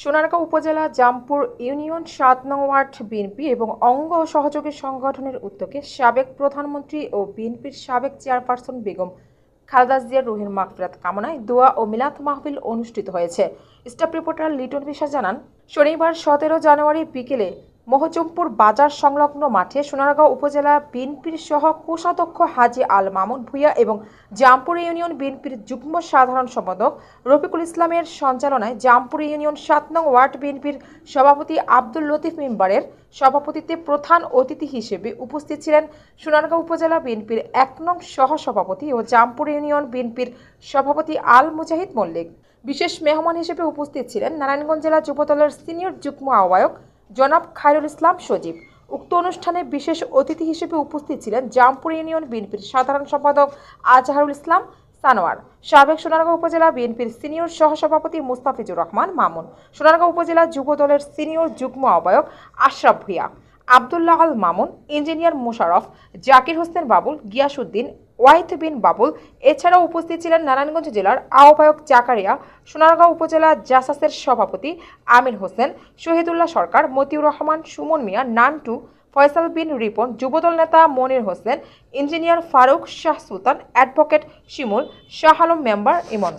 সোনারগাঁও উপজেলা জামপুর ইউনিয়ন সাত নং ওয়ার্ড বিএনপি এবং অঙ্গ সহযোগী সংগঠনের উদ্যোগে সাবেক প্রধানমন্ত্রী ও বিএনপির সাবেক চেয়ারপারসন বেগম খালদাস জিয়ার রুহের মাগফিরাত কামনায় দোয়া ও মিলাদ মাহফিল অনুষ্ঠিত হয়েছে। স্টাফ রিপোর্টার লিটন বিশ্বাস জানান, শনিবার সতেরো জানুয়ারি বিকেলে মহজমপুর বাজার সংলগ্ন মাঠে সোনারগাঁও উপজেলা বিএনপির সহ কোষাধ্যক্ষ হাজি আল মামুন ভূঁইয়া এবং জামপুর ইউনিয়ন বিএনপির যুগ্ম সাধারণ সম্পাদক রফিকুল ইসলামের সঞ্চালনায় জামপুর ইউনিয়ন সাত নং ওয়ার্ড বিএনপির সভাপতি আব্দুল লতিফ মেম্বারের সভাপতিত্বে প্রধান অতিথি হিসেবে উপস্থিত ছিলেন সোনারগাঁও উপজেলা বিএনপির এক নং সহ সভাপতি ও জামপুর ইউনিয়ন বিএনপির সভাপতি আল মুজাহিদ মল্লিক। বিশেষ মেহমান হিসেবে উপস্থিত ছিলেন নারায়ণগঞ্জ জেলা যুবদলের সিনিয়র যুগ্ম আহ্বায়ক জনাব খায়রুল ইসলাম সজীব। উক্ত অনুষ্ঠানে বিশেষ অতিথি হিসেবে উপস্থিত ছিলেন জামপুর ইউনিয়ন বিএনপির সাধারণ সম্পাদক আজহারুল ইসলাম সানোয়ার, সাবেক সোনারগাঁও উপজেলা বিএনপির সিনিয়র সহসভাপতি মুস্তাফিজুর রহমান মামুন, সোনারগাঁও উপজেলা যুব দলের সিনিয়র যুগ্ম আহ্বায়ক আশরাফ ভুইয়া। আবদুল্লাহ আল মামুন, ইঞ্জিনিয়ার মোশারফ, জাকির হোসেন বাবুল, গিয়াসউদ্দিন ওয়াহিদ বিন বাবুল, এছাড়াও উপস্থিত ছিলেন নারায়ণগঞ্জ জেলার আহ্বায়ক জাকারিয়া সোনারগাঁও উপজেলা জাসাসের সভাপতি আমির হোসেন, শহীদুল্লাহ সরকার, মতিউর রহমান, সুমন মিয়া, নান্টু, ফয়সাল বিন রিপন, যুবদল নেতা Monir Hossain, engineer Faruk Shah Sultan, advocate Shimul, Shah Alam member Emon.